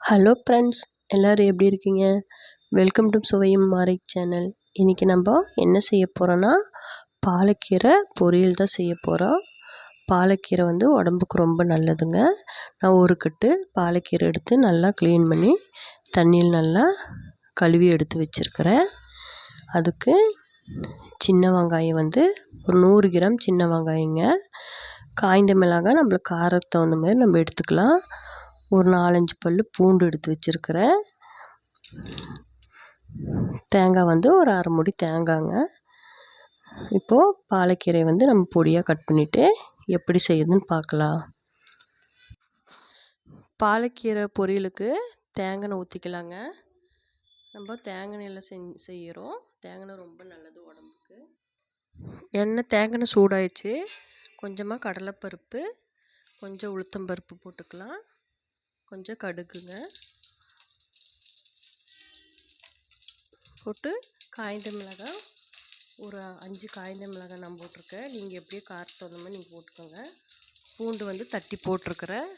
Hello friends எல்லோரும் எப்படி இருக்கீங்க? வெல்கம் டு சுவையும் மாறை சேனல் இன்றைக்கி நம்ம என்ன செய்ய போகிறோன்னா பாலக்கீரை பொரியல் தான் செய்ய போகிறோம் பாலக்கீரை வந்து உடம்புக்கு ரொம்ப நல்லதுங்க. நான் ஒரு கட்டு பாலக்கீரை எடுத்து நல்லா க்ளீன் பண்ணி தண்ணியில் நல்லா கழுவி எடுத்து வச்சுருக்கிறேன். அதுக்கு சின்ன வெங்காயம் வந்து ஒரு நூறு கிராம் சின்ன வெங்காயங்க. காய்ந்த மிளகாய் நம்மளுக்கு காரத்துக்கு தகுந்த மாதிரி நம்ம எடுத்துக்கலாம். ஒரு நாலஞ்சு பல் பூண்டு எடுத்து வச்சுருக்கிறேன் தேங்காய் வந்து ஒரு அரை மூடி தேங்காய்ங்க இப்போது பாலக்கீரை வந்து நம்ம பொடியாக கட் பண்ணிவிட்டு எப்படி செய்யுதுன்னு பார்க்கலாம் பாலக்கீரை பொரியலுக்கு தேங்காய் ஊற்றிக்கலாங்க நம்ம தேங்காய் செஞ் செய்கிறோம் தேங்காய் ரொம்ப நல்லது உடம்புக்கு. எண்ணெய் தேங்காய் சூடாயிடுச்சு. கொஞ்சமாக கடலைப்பருப்பு கொஞ்சம் உளுத்தம்பருப்பு போட்டுக்கலாம். கொஞ்சம் கடுகுங்க. போட்டு காய்ந்த மிளகாய் ஒரு அஞ்சு காய்ந்த மிளகாய் நான் போட்டிருக்கேன். நீங்கள் எப்படியோ காரத்து மாதிரி நீங்கள் போட்டுக்கோங்க. பூண்டு வந்து தட்டி போட்டிருக்கிறேன்.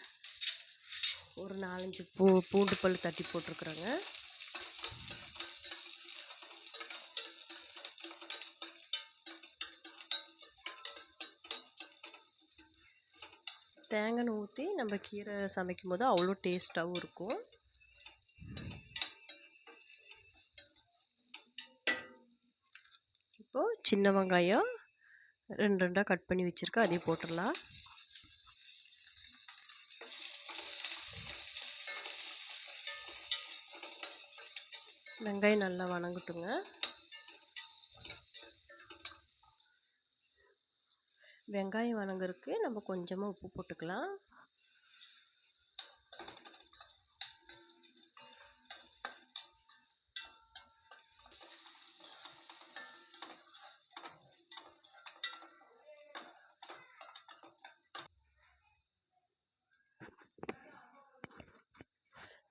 ஒரு நாலஞ்சு பூ பூண்டு பல் தட்டி போட்டிருக்குறேங்க. தேங்காய் ஊற்றி நம்ம கீரை சமைக்கும் போது அவ்வளோ டேஸ்ட்டாகவும் இருக்கும். இப்போது சின்ன வெங்காயம் ரெண்டு ரெண்டாக கட் பண்ணி வச்சுருக்கேன் அதையும் போட்டுடலாம். வெங்காயம் நல்லா வணங்கட்டுங்க. வெங்காயம் வணங்குறதுக்கு நம்ம கொஞ்சமாக உப்பு போட்டுக்கலாம்.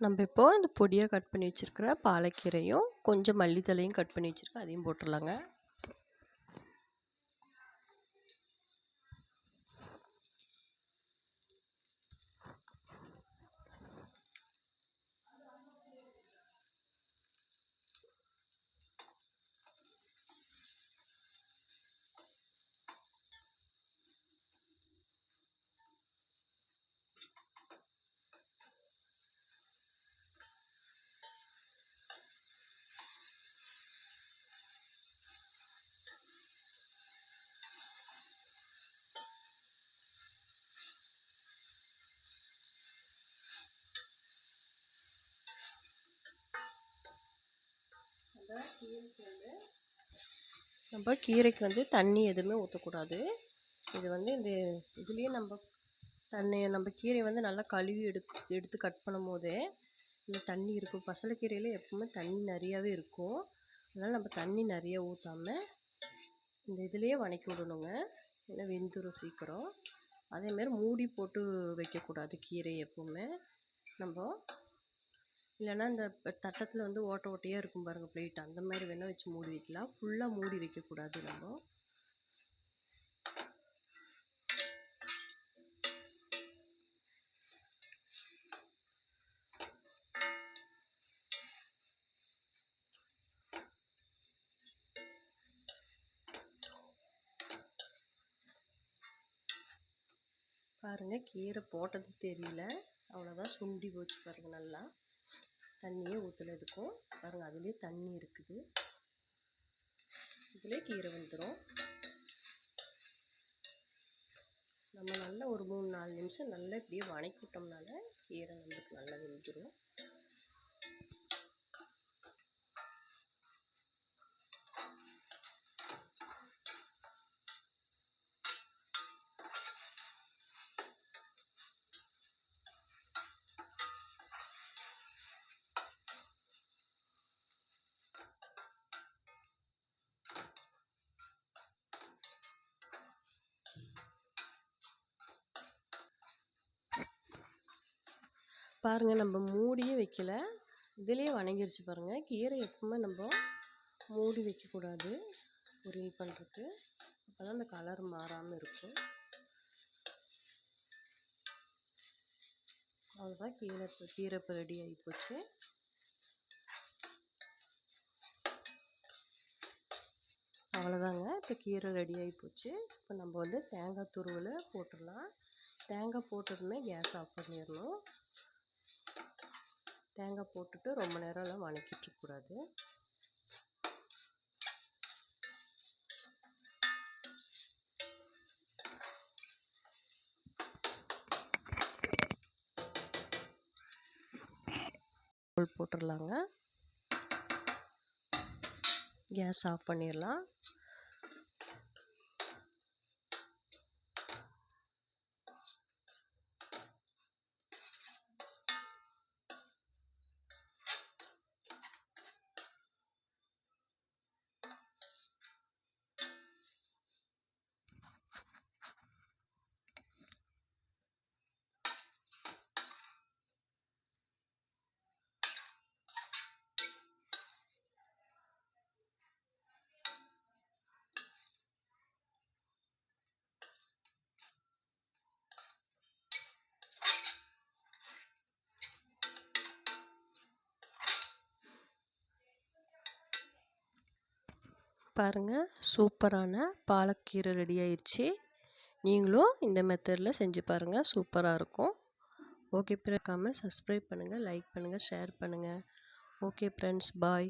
நம்ம இப்போது இந்த பொடியாக கட் பண்ணி வச்சுருக்கிற பாலக்கீரையும் கொஞ்சம் மல்லித்தலையும் கட் பண்ணி வச்சுருக்கேன் அதையும் போட்டுடலாங்க நம்ம கீரைக்கு வந்து தண்ணி எதுவுமே ஊற்றக்கூடாது இது வந்து இந்த இதுலேயே நம்ம தண்ணி நம்ம கீரையை வந்து நல்லா கழுவி எடுத்து எடுத்து கட் பண்ணும் போதே இந்த தண்ணி இருக்கும். பசலைக்கீரையில் எப்பவுமே தண்ணி நிறையாவே இருக்கும். அதனால் நம்ம தண்ணி நிறைய ஊற்றாம இந்த இதுலேயே வணக்கி விடணுங்க. ஏன்னா வெந்துடும் சீக்கிரம். அதேமாரி மூடி போட்டு வைக்கக்கூடாது கீரை எப்பவுமே. நம்ம இல்லைன்னா இந்த தட்டத்தில் வந்து ஓட்டை ஓட்டையாக இருக்கும் பாருங்கள் பிளேட் அந்த மாதிரி வேணால் வச்சு மூடி வைக்கலாம். ஃபுல்லாக மூடி வைக்கக்கூடாது நம்ம. பாருங்கள் கீரை போட்டது தெரியல. அவ்வளோதான் சுண்டி போச்சு பாருங்கள் நல்லா. தண்ணியே ஊற்றல இதுக்கும் பாருங்கள் அதுலேயே தண்ணி இருக்குது. இதிலே கீரை வந்துடும் நம்ம நல்லா ஒரு மூணு நாலு நிமிஷம் நல்லா இப்படியே வணக்கிட்டோம்னால கீரை நம்மளுக்கு நல்லா வெந்துடும் பாருங்கள் நம்ம மூடியே வைக்கல. இதுலேயே வணங்கிருச்சு பாருங்கள் கீரை எப்பவுமே நம்ம மூடி வைக்கக்கூடாது பொரியல் பண்ணுறதுக்கு அப்போ தான் அந்த கலர் மாறாமல் இருக்கும். அவ்வளோதான் கீரை இப்போ கீரை இப்போ ரெடி ஆகி போச்சு. அவ்வளோதாங்க இப்போ கீரை ரெடி ஆகி போச்சு. இப்போ நம்ம வந்து தேங்காய் துருவல் போட்டுடலாம். தேங்காய் போட்டதுமே கேஸ் ஆஃப் பண்ணிடணும். தேங்காய் போட்டுட்டு ரொம்ப நேரம்லாம் வணக்கிட்டு இருக்கக்கூடாது போட்டுடலாங்க கேஸ் ஆஃப் பண்ணிடலாம் பாருங்கள் சூப்பரான பாலக்கீரை ரெடி ஆயிடுச்சு நீங்களும் இந்த மெத்தடில் செஞ்சு பாருங்கள் சூப்பராக இருக்கும். ஓகே பிறக்காமல் சப்ஸ்கிரைப் பண்ணுங்கள் லைக் பண்ணுங்கள் ஷேர் பண்ணுங்கள் ஓகே ஃப்ரெண்ட்ஸ் பாய்